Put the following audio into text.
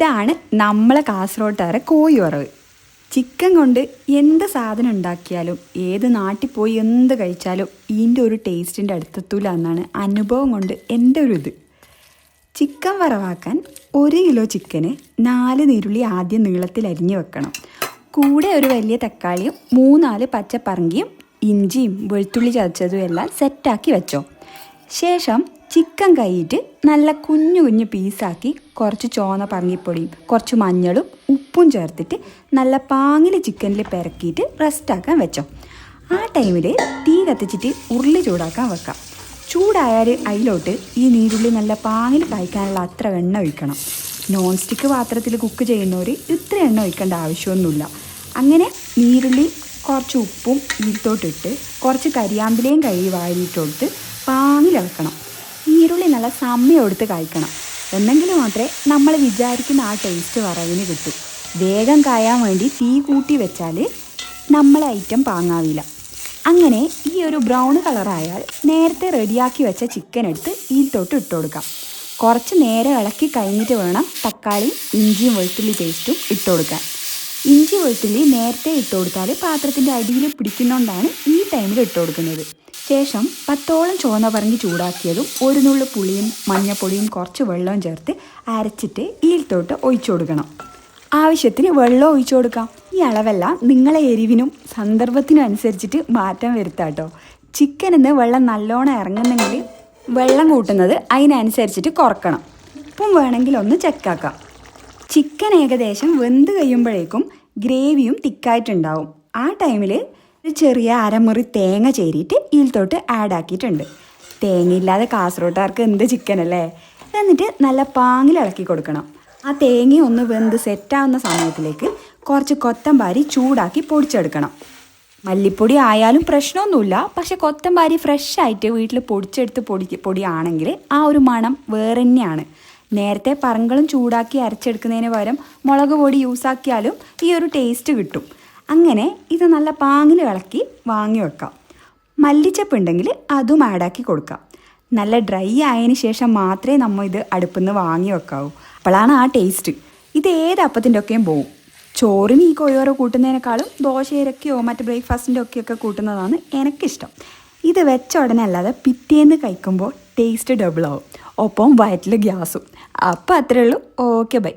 ഇതാണ് നമ്മളെ കാസർഗോട്ടുകാരെ കോഴി വറവ്. ചിക്കൻ കൊണ്ട് എന്ത് സാധനം ഉണ്ടാക്കിയാലും ഏത് നാട്ടിൽ പോയി എന്ത് കഴിച്ചാലും ഇതിന്റെ ഒരു ടേസ്റ്റിന്റെ അടുത്തെത്തൂല എന്നാണ് അനുഭവം കൊണ്ട് എന്റെ ഒരു ഇത്. ചിക്കൻ വറവാക്കാൻ ഒരു കിലോ ചിക്കന് നാല് നീരുള്ളി ആദ്യം നീളത്തിൽ അരിഞ്ഞു വെക്കണം. കൂടെ ഒരു വലിയ തക്കാളിയും മൂന്നാൽ പച്ചപ്പറങ്കിയും ഇഞ്ചിയും വെളുത്തുള്ളി ചതച്ചതും എല്ലാം സെറ്റാക്കി വെച്ചോ. ശേഷം ചിക്കൻ കൈയിട്ട് നല്ല കുഞ്ഞു കുഞ്ഞു പീസാക്കി കുറച്ച് ചോന്ന പറങ്ങിപ്പൊടിയും കുറച്ച് മഞ്ഞളും ഉപ്പും ചേർത്തിട്ട് നല്ല പാങ്ങിൽ ചിക്കനിൽ പെരക്കിയിട്ട് റെസ്റ്റാക്കാൻ വെച്ചോ. ആ ടൈമിൽ തീ കത്തിച്ചിട്ട് ഉരുളി ചൂടാക്കാൻ വെക്കാം. ചൂടായാൽ അതിലോട്ട് ഈ നീരുള്ളി നല്ല പാങ്ങിൽ കായ്ക്കാനുള്ള അത്ര എണ്ണ ഒഴിക്കണം. നോൺ സ്റ്റിക്ക് പാത്രത്തിൽ കുക്ക് ചെയ്യുന്നവർ ഇത്ര എണ്ണ ഒഴിക്കേണ്ട ആവശ്യമൊന്നുമില്ല. അങ്ങനെ നീരുള്ളി കുറച്ച് ഉപ്പും ഇതിലോട്ടിട്ട് കുറച്ച് കരിയാമ്പിലയും കഴുകി വാരിയിട്ടോട്ട് പാങ്ങിൽ ഇളക്കണം. ഈരുള്ളി നല്ല സമയം എടുത്ത് കായ്ക്കണം എന്നെങ്കിൽ മാത്രമേ നമ്മൾ വിചാരിക്കുന്ന ആ ടേസ്റ്റ് വറവിന് കിട്ടൂ. വേഗം കായാൻ വേണ്ടി തീ കൂട്ടി വെച്ചാൽ നമ്മളെ ഐറ്റം പാങ്ങാവില്ല. അങ്ങനെ ഈ ഒരു ബ്രൗൺ കളറായാൽ നേരത്തെ റെഡിയാക്കി വെച്ച ചിക്കൻ എടുത്ത് ഈ തൊട്ട് ഇട്ട് കൊടുക്കാം. കുറച്ച് നേരെ ഇളക്കി കഴിഞ്ഞിട്ട് വേണം തക്കാളി ഇഞ്ചിയും വെളുത്തുള്ളി പേസ്റ്റും ഇട്ട് കൊടുക്കാൻ. ഇഞ്ചി വെളുത്തുള്ളി നേരത്തെ ഇട്ട് കൊടുത്താൽ പാത്രത്തിന്റെ അടിയിൽ പിടിക്കുന്നതുകൊണ്ടാണ് ഈ ടൈമിൽ ഇട്ട് കൊടുക്കുന്നത്. ശേഷം പത്തോളം ചുവന്ന പറങ്കി ചൂടാക്കിയതും ഒരു നുള്ളു പുളിയും മഞ്ഞപ്പൊടിയും കുറച്ച് വെള്ളവും ചേർത്ത് അരച്ചിട്ട് ഈൽത്തോട്ട് ഒഴിച്ചു കൊടുക്കണം. ആവശ്യത്തിന് വെള്ളം ഒഴിച്ചു കൊടുക്കാം. ഈ അളവെല്ലാം നിങ്ങളെ എരിവിനും സന്ദർഭത്തിനും അനുസരിച്ചിട്ട് മാറ്റം വരുത്താട്ടോ ചിക്കനിന്ന് വെള്ളം നല്ലോണം ഇറങ്ങുന്നെങ്കിൽ വെള്ളം കൂട്ടുന്നത് അതിനനുസരിച്ചിട്ട് കുറക്കണം. ഉപ്പും വേണമെങ്കിൽ ഒന്ന് ചെക്കാക്കാം ചിക്കൻ ഏകദേശം വെന്ത് കഴിയുമ്പോഴേക്കും ഗ്രേവിയും തിക്കായിട്ടുണ്ടാവും. ആ ടൈമിൽ ഒരു ചെറിയ അരമുറി തേങ്ങ ചേരിയിട്ട് ഇതിൽത്തോട്ട് ആഡ് ആക്കിയിട്ടുണ്ട്. തേങ്ങയില്ലാതെ കാസർഗോട്ടുകാർക്ക് എന്ത് ചിക്കൻ അല്ലേ? എന്നിട്ട് നല്ല പാങ്ങിൽ ഇളക്കി കൊടുക്കണം. ആ തേങ്ങ ഒന്ന് വെന്ത് സെറ്റാവുന്ന സമയത്തിലേക്ക് കുറച്ച് കൊത്തമ്പാരി ചൂടാക്കി പൊടിച്ചെടുക്കണം. മല്ലിപ്പൊടി ആയാലും പ്രശ്നമൊന്നുമില്ല. പക്ഷെ കൊത്തമ്പാരി ഫ്രഷ് ആയിട്ട് വീട്ടിൽ പൊടിച്ചെടുത്ത് പൊടി പൊടിയാണെങ്കിൽ ആ ഒരു മണം വേറെ തന്നെയാണ്. നേരത്തെ പറങ്കളും ചൂടാക്കി അരച്ചെടുക്കുന്നതിന് പകരം മുളക് പൊടി യൂസാക്കിയാലും ഈ ഒരു ടേസ്റ്റ് കിട്ടും. അങ്ങനെ ഇത് നല്ല പാങ്ങിൽ ഇളക്കി വാങ്ങി വെക്കാം. മല്ലിച്ചപ്പ് ഉണ്ടെങ്കിൽ അതും ആഡാക്കി കൊടുക്കാം. നല്ല ഡ്രൈ ആയതിന് ശേഷം മാത്രമേ നമ്മൾ ഇത് അടുപ്പിൽ നിന്ന് വാങ്ങി വെക്കാവൂ. അപ്പോഴാണ് ആ ടേസ്റ്റ് ഇത് ഏത് അപ്പത്തിന്റെ ഒക്കെയും പോവും. ചോറിന് ഈ കൊയ്യോറോ കൂട്ടുന്നതിനേക്കാളും ദോശയിരക്കയോ മറ്റ് ബ്രേക്ക്ഫാസ്റ്റിന്റെ ഒക്കെയൊക്കെ കൂട്ടുന്നതാണ് എനിക്കിഷ്ടം. ഇത് വെച്ച ഉടനെ അല്ലാതെ പിറ്റേന്ന് കഴിക്കുമ്പോൾ ടേസ്റ്റ് ഡബിൾ ആവും. ഒപ്പം വയറ്റിൽ ഗ്യാസും. അപ്പോൾ അത്രേ ഉള്ളൂ. Okay bye